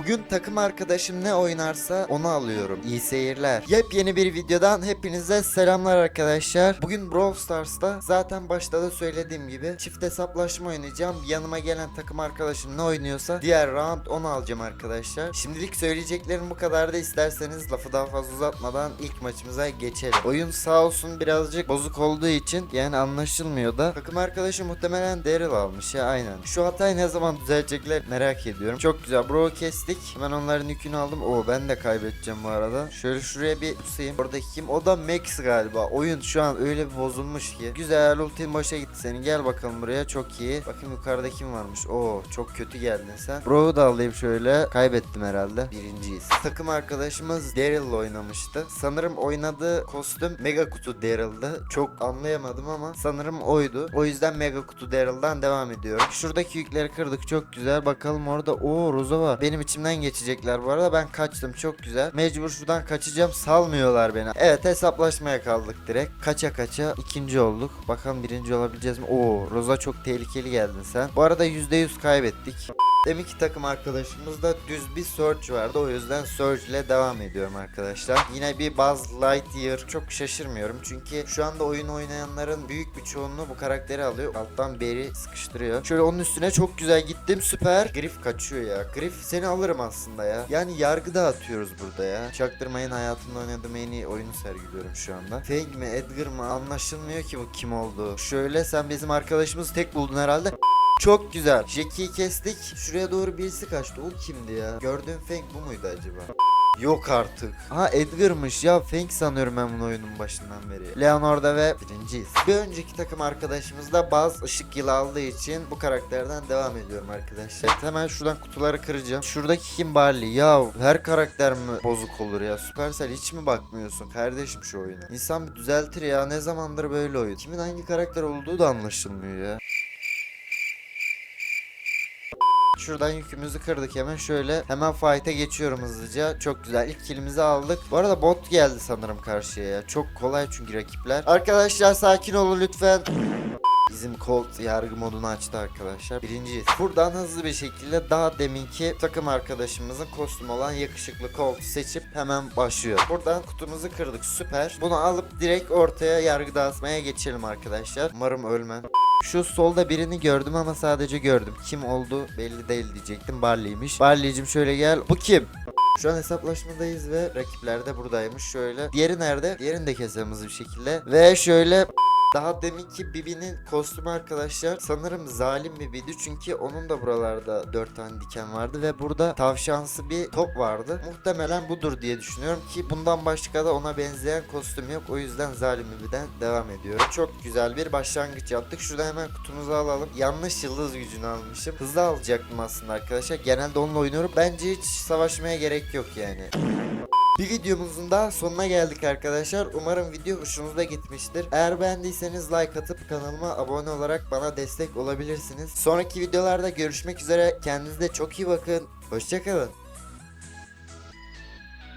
Bugün takım arkadaşım ne oynarsa onu alıyorum. İyi seyirler. Yepyeni bir videodan hepinize selamlar arkadaşlar. Bugün Brawl Stars'ta zaten başta da söylediğim gibi çift hesaplaşma oynayacağım. Yanıma gelen takım arkadaşım ne oynuyorsa diğer round onu alacağım arkadaşlar. Şimdilik söyleyeceklerim bu kadar da isterseniz lafı daha fazla uzatmadan ilk maçımıza geçelim. Oyun sağ olsun birazcık bozuk olduğu için yani anlaşılmıyor da takım arkadaşı muhtemelen Daryl almış ya aynen. Şu hatayı ne zaman düzelecekler merak ediyorum. Çok güzel bro kestik. Hemen onların yükünü aldım. Oo ben de kaybedeceğim bu arada. Şöyle şuraya bir pusayım. Oradaki kim? O da Max galiba. Oyun şu an öyle bir bozulmuş ki. Güzel ultin başa gitti senin. Gel bakalım buraya. Çok iyi. Bakın yukarıda kim varmış. Oo çok kötü geldin sen. Bro'yu da alayım şöyle. Kaybettim herhalde. Birinciyiz. Takım arkadaşımız Daryl'la oynamıştı. Sanırım oynadığı kostüm Mega Kutu Daryl'dı. Çok anlayamadım ama sanırım oydu. O yüzden Mega Kutu Daryl'dan devam ediyorum. Şuradaki yükleri kırdık. Çok güzel. Bakalım orada. Oo Roza var. Benim içimden geçecekler bu arada. Ben kaçtım. Çok güzel. Mecbur şuradan kaçacağım. Salmıyorlar beni. Evet hesaplaşmaya kaldık direkt. Kaça kaça ikinci olduk. Bakalım birinci olabileceğiz mi? Oo Roza çok tehlikeli geldin sen. Bu arada %100 kaybettik. Demek ki takım arkadaşımızda düz bir Surge vardı. O yüzden Surge ile devam ediyorum arkadaşlar. Yine bir Buzz Lightyear. Çok şaşırmıyorum. Çünkü şu anda oyun oynayanların büyük bir çoğunluğu bu karakteri alıyor. Alttan beri sıkıştırıyor. Şöyle onun üstüne çok güzel gittim. Süper. Griff kaçıyor ya. Griff seni alırım aslında ya. Yani yargıda atıyoruz burada ya. Çaktırmayın hayatımda oynadığım en iyi oyunu sergiliyorum şu anda. Fang mi Edgar mı anlaşılmıyor ki bu kim oldu. Şöyle sen bizim arkadaşımızı tek buldun herhalde. Çok güzel. Jackie'yi kestik. Şuraya doğru birisi kaçtı. O kimdi ya? Gördüğün Fang bu muydu acaba? Yok artık. Ha Edgar'mış ya. Fang sanıyorum ben bunu oyunun başından beri. Leonor'da ve birinciyiz. Bir önceki takım arkadaşımız da Buzz ışık yılı aldığı için bu karakterden devam ediyorum arkadaşlar. Hemen şuradan kutuları kıracağım. Şuradaki kim Barley? Ya her karakter mi bozuk olur ya? Supercell hiç mi bakmıyorsun kardeşim şu oyuna? İnsan bir düzeltir ya. Ne zamandır böyle oyun? Kimin hangi karakter olduğu da anlaşılmıyor ya. Şuradan yükümüzü kırdık hemen şöyle hemen fight'e geçiyorum hızlıca. Çok güzel ilk killimizi aldık. Bu arada bot geldi sanırım karşıya ya. Çok kolay çünkü rakipler. Arkadaşlar sakin olun lütfen. Bizim Colt yargı modunu açtı arkadaşlar. Birinciyiz. Buradan hızlı bir şekilde daha deminki takım arkadaşımızın kostümü olan yakışıklı Colt seçip hemen başlıyor. Buradan kutumuzu kırdık süper. Bunu alıp direkt ortaya yargı dağıtmaya geçelim arkadaşlar. Umarım ölmem. Şu solda birini gördüm ama sadece gördüm. Kim oldu belli değil diyecektim. Barley'miş. Barley'cim şöyle gel. Bu kim? Şu an hesaplaşmadayız ve rakipler de buradaymış. Şöyle. Diğeri nerede? Diğerini de kesemiz bir şekilde. Ve şöyle daha deminki Bibi'nin kostümü arkadaşlar sanırım zalim Bibi'ydi çünkü onun da buralarda 4 tane diken vardı ve burada tavşansı bir top vardı. Muhtemelen budur diye düşünüyorum ki bundan başka da ona benzeyen kostüm yok. O yüzden zalim Bibi'den devam ediyorum. Çok güzel bir başlangıç yaptık. Şurada hemen kutumuzu alalım. Yanlış yıldız gücünü almışım. Hızlı alacaktım aslında arkadaşlar. Genelde onunla oynuyorum. Bence hiç savaşmaya gerek yok yani. Bir videomuzun daha sonuna geldik arkadaşlar. Umarım video hoşunuza gitmiştir. Eğer beğendiyseniz like atıp kanalıma abone olarak bana destek olabilirsiniz. Sonraki videolarda görüşmek üzere. Kendinize çok iyi bakın. Hoşçakalın.